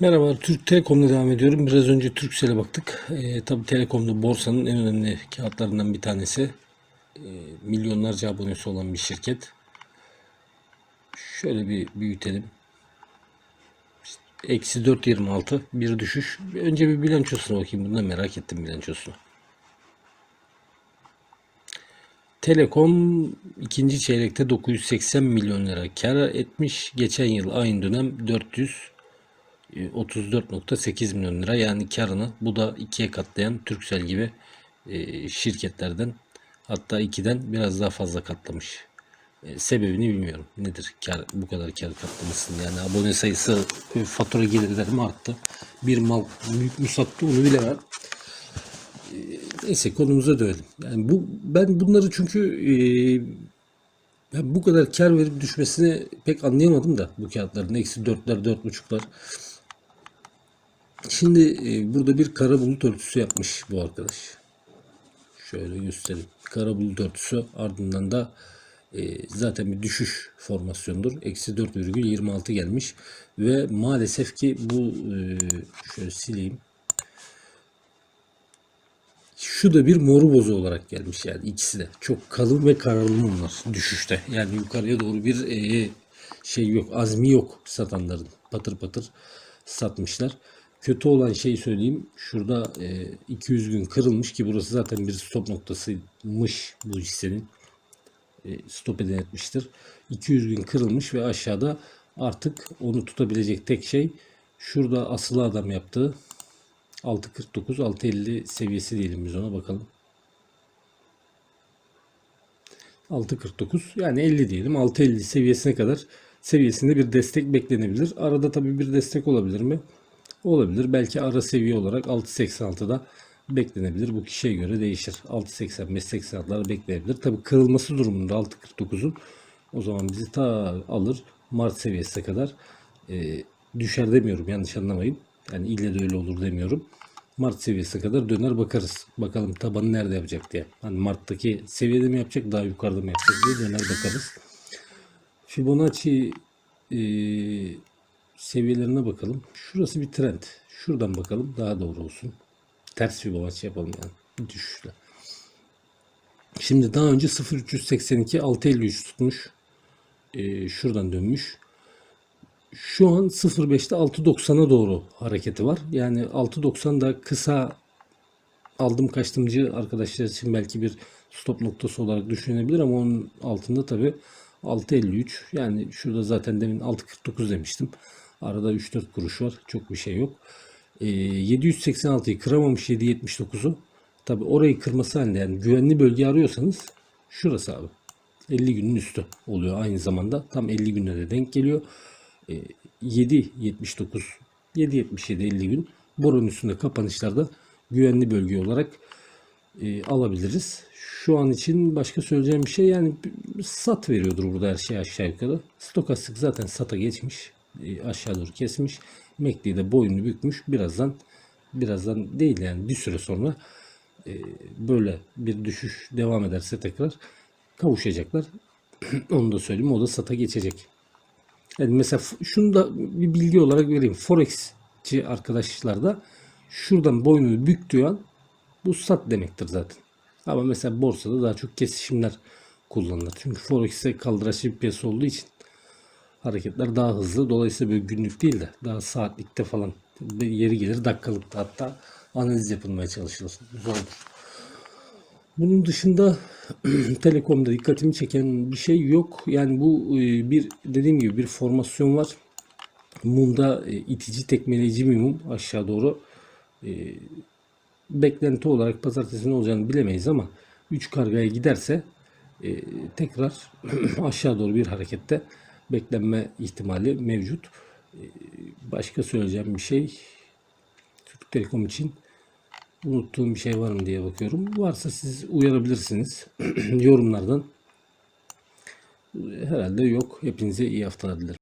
Merhaba, Türk Telekom'la devam ediyorum. Biraz önce Turkcell'e baktık. Ee, tabii Telekom'da borsanın en önemli kağıtlarından bir tanesi. Ee, milyonlarca abonesi olan bir şirket. Şöyle bir büyütelim. Eksi 4.26 bir düşüş. Önce bir bilançosuna bakayım. Bunu da merak ettim bilançosunu. Telekom ikinci çeyrekte 980 milyon lira kar etmiş. Geçen yıl aynı dönem 400 34.8 milyon lira yani karını bu da ikiye katlayan Turkcell gibi e, şirketlerden hatta ikiden biraz daha fazla katlamış. E, sebebini bilmiyorum. Nedir kar, bu kadar kar katlamasının yani abone sayısı e, fatura gelirleri mi arttı? Bir mal büyük mü sattı onu bilemem. E, neyse konumuza dönelim. Yani bu ben bunları çünkü e, ben bu kadar kar verip düşmesini pek anlayamadım da bu kağıtların eksi dörtler dört buçuklar. Şimdi e, burada bir kara bulut örtüsü yapmış bu arkadaş. Şöyle göstereyim. Kara bulut örtüsü ardından da e, zaten bir düşüş formasyonudur. Eksi 4,26 gelmiş. Ve maalesef ki bu e, şöyle sileyim. Şu da bir moru bozu olarak gelmiş yani ikisi de. Çok kalın ve kararlı bunlar düşüşte. Yani yukarıya doğru bir şey yok. Azmi yok satanların. Patır patır satmışlar. Kötü olan şeyi söyleyeyim. Şurada e, 200 gün kırılmış ki burası zaten bir stop noktasıymış bu hissenin. E, stop eden etmiştir. 200 gün kırılmış ve aşağıda artık onu tutabilecek tek şey şurada asılı adam yaptığı 6.49 6.50 seviyesi diyelim biz ona bakalım. 6.49 yani 50 diyelim 6.50 seviyesine kadar seviyesinde bir destek beklenebilir. Arada tabii bir destek olabilir mi? Olabilir. Belki ara seviye olarak 6.86'da beklenebilir. Bu kişiye göre değişir. 6.85-86'lar beklenebilir. Tabii kırılması durumunda 6.49'un o zaman bizi ta alır Mart seviyesine kadar e, düşer demiyorum yanlış anlamayın. Yani ille de öyle olur demiyorum. Mart seviyesine kadar döner bakarız. Bakalım tabanı nerede yapacak diye. Hani Mart'taki seviyede mi yapacak daha yukarıda mı yapacak diye döner bakarız. Fibonacci e, seviyelerine bakalım. Şurası bir trend. Şuradan bakalım daha doğru olsun. Ters Fibonacci yapalım yani. Düşüşle. Şimdi daha önce 0382 653 tutmuş. Ee, şuradan dönmüş. Şu an 05'te 6.90'a doğru hareketi var. Yani 6.90 da kısa aldım kaçtımcı arkadaşlar için belki bir stop noktası olarak düşünebilir ama onun altında tabi 6.53 yani şurada zaten demin 6.49 demiştim. Arada 3-4 kuruş var. Çok bir şey yok. E, 786'yı kıramamış 7.79'u. Tabi orayı kırması halinde yani güvenli bölge arıyorsanız şurası abi. 50 günün üstü oluyor aynı zamanda. Tam 50 güne de denk geliyor. E, 7.79 7.77 50 gün. Boronun üstünde kapanışlarda güvenli bölge olarak e, alabiliriz. Şu an için başka söyleyeceğim bir şey yani sat veriyordur burada her şey aşağı yukarı. Stokastik zaten sata geçmiş. E, aşağı doğru kesmiş. MACD de boynunu bükmüş. Birazdan birazdan değil yani bir süre sonra e, böyle bir düşüş devam ederse tekrar kavuşacaklar. Onu da söyleyeyim. O da sata geçecek. Yani mesela şunu da bir bilgi olarak vereyim. Forex'ci arkadaşlar da şuradan boynunu büktüğü an bu sat demektir zaten. Ama mesela borsada daha çok kesişimler kullanılır. Çünkü Forex'e kaldıraçlı bir piyasa olduğu için hareketler daha hızlı. Dolayısıyla böyle günlük değil de daha saatlikte falan yeri gelir dakikalıkta hatta analiz yapılmaya çalışılır. Zordur. Bunun dışında Telekom'da dikkatimi çeken bir şey yok. Yani bu e, bir dediğim gibi bir formasyon var. Mumda e, itici tekmeleyici bir mum aşağı doğru. E, beklenti olarak pazartesi ne olacağını bilemeyiz ama 3 kargaya giderse tekrar aşağı doğru bir harekette beklenme ihtimali mevcut. Ee, başka söyleyeceğim bir şey Türk Telekom için unuttuğum bir şey var mı diye bakıyorum. Varsa siz uyarabilirsiniz yorumlardan. Herhalde yok. Hepinize iyi haftalar dilerim.